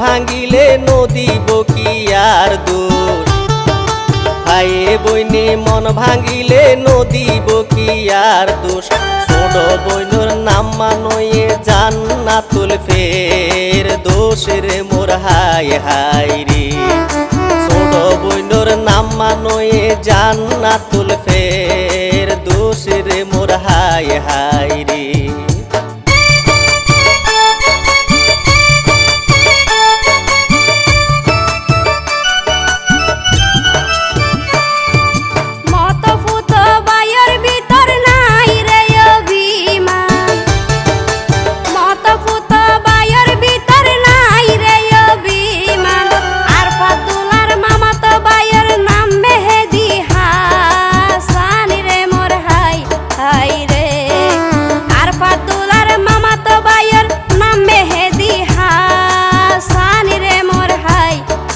ভাঙিলে নদী বকিয়ার দূর। ভাইয়ে বইনে মন ভাঙিলে নদী বকিয়ার দোষ ছোট বইনর নাম মানয়ে জান্নাতুল ফের। দোষ রে মোর হাই হাই রে। ছোট বইনর নাম মানয়ে জান্নাতুল ফের। দোষ রে মোর হাই হাই রে।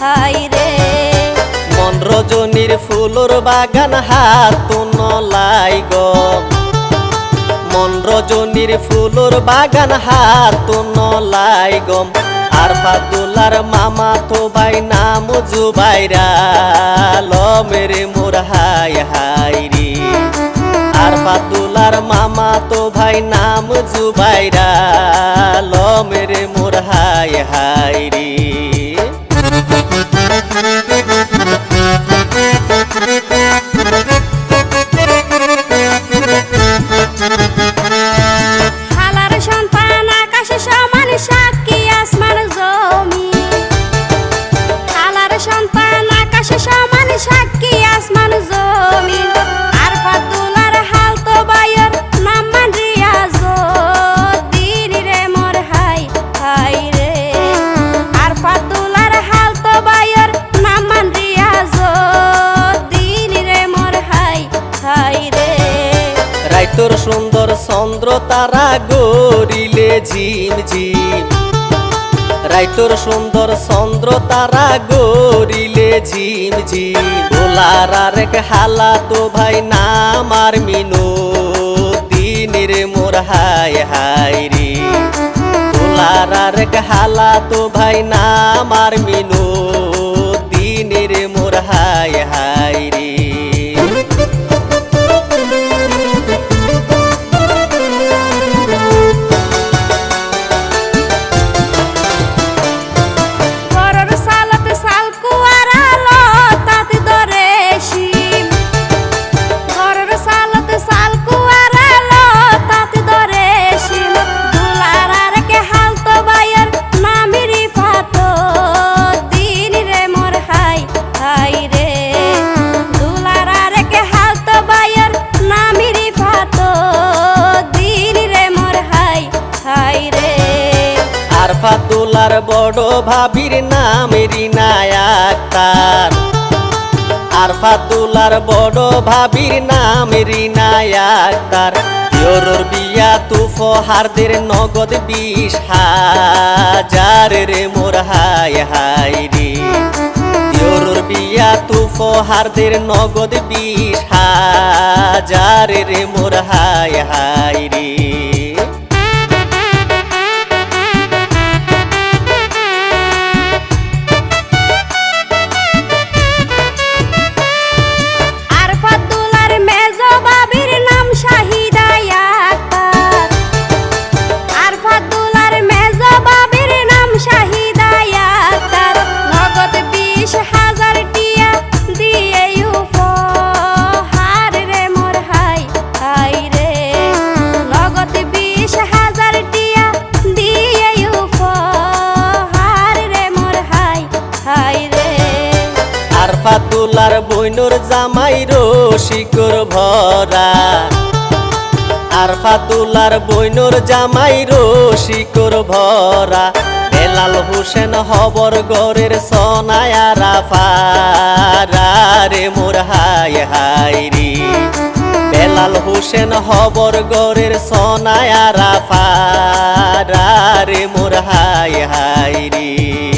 হাই রে। মন রজনীর ফুলর বাগান হাত নলাই গম মন রজনীর ফুলর বাগান হাত নলাই গম আর ফাতুলার মামা তো ভাই নাম জুবাইরা ল মেরে মোর হাই হাই রে। আর ফাতুলার মামা তো ভাই নাম জুবাইরা ল মেরে মোর হাই হাই Thank you. রাইতর সুন্দর চন্দ্র তারা গরিলে ঝিম ঝিম। রাইতর সুন্দর চন্দ্র তারা গরিলে ঝিম ঝিম। ভোলার আরেক হালা তো ভাই নাম আর মিনু দিনের মোর হাই হাই রে। ভোলার আরেক হালা তো ভাই নাম আর মিনু দিনের মোর হাই হাই রে। ফাতুলার বড় ভাবির নাম রিনায়াক্তার আর ফাতুলার বড় ভাবির নাম রিনায়াক্তার ইয়োর বিয়া তুফ হারদের নগদ বিশ হাজার রে মোর হাই হাই রে। ইয়োর বিয়া তুফ হারদের নগদ বিশ হাজার রে মোর হাই হাই রে। বইনুর জামাই রসিকর ভরা। আর ফাতুলার বইনুর জামাই রসিকর ভরা। বেলাল হোসেন হবর গরের সনায়া রাফারা রে মোর হাই হাই রে। বেলাল হোসেন হবর গরের সনায়া রাফারা রে মোর হাই হাই রে।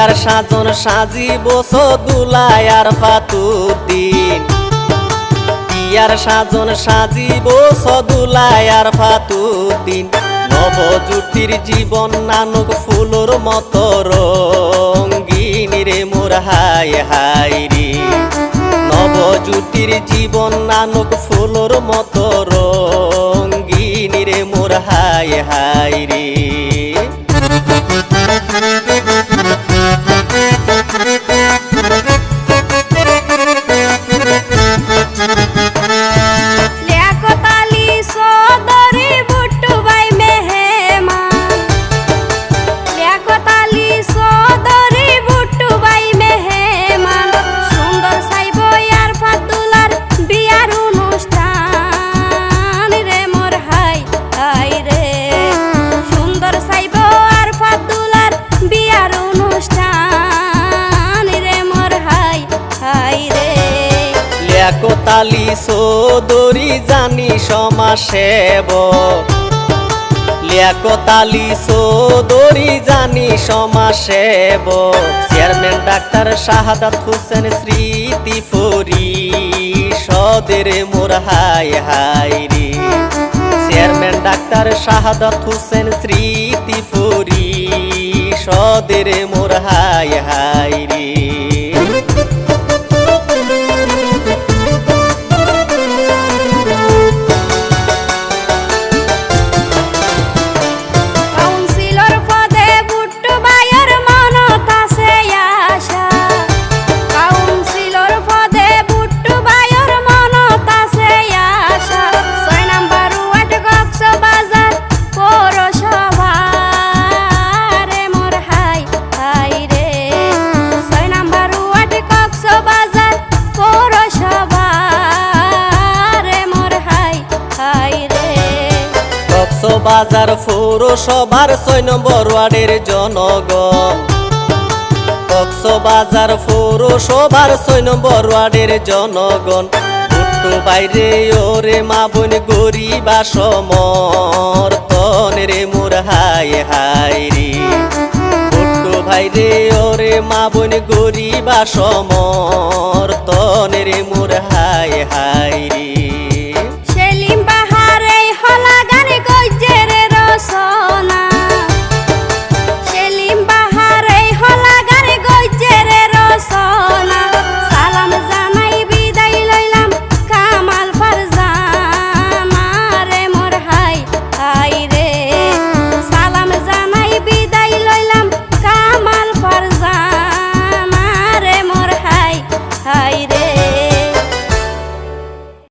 বিয়ার সাজন সাজিব সদুলাই আর ফাতুদ্দিন। বিয়ার সাজন সাজিব সদুলাই আর ফাতুদ্দিন। নবজ্যোতির জীবন নানক ফুলোর মতো রঙ্গিন রে মোর হাই হাই রে। নবজ্যোতির জীবন নানক ফুলোর মতো লেকতালি সোদরি জানি সমাসেব লেকতালি সোদরি জানি সমাসেব চেয়ারম্যান ডাক্তার শাহাদাত হোসেন স্মৃতি ফরি সদের মোর হাই হাই রে। চেয়ারম্যান ডাক্তার শাহাদাত হোসেন স্মৃতি ফরি সদের মোর হাই হাই রে। কক্সবাজার পৌরসভার ছয় নম্বর ওয়ার্ডের জনগণ। কক্সবাজার পৌরসভার ছয় নম্বর ওয়ার্ডের জনগণ। ভুট্টু বাইরে ওরে মা বোন গরিবা সমর্থন রে মোর হাই হাই রে। ভুট্টু ভাইরে ওরে মা বোন গরিবা সমর্থন রে মোর হাই হাই রে।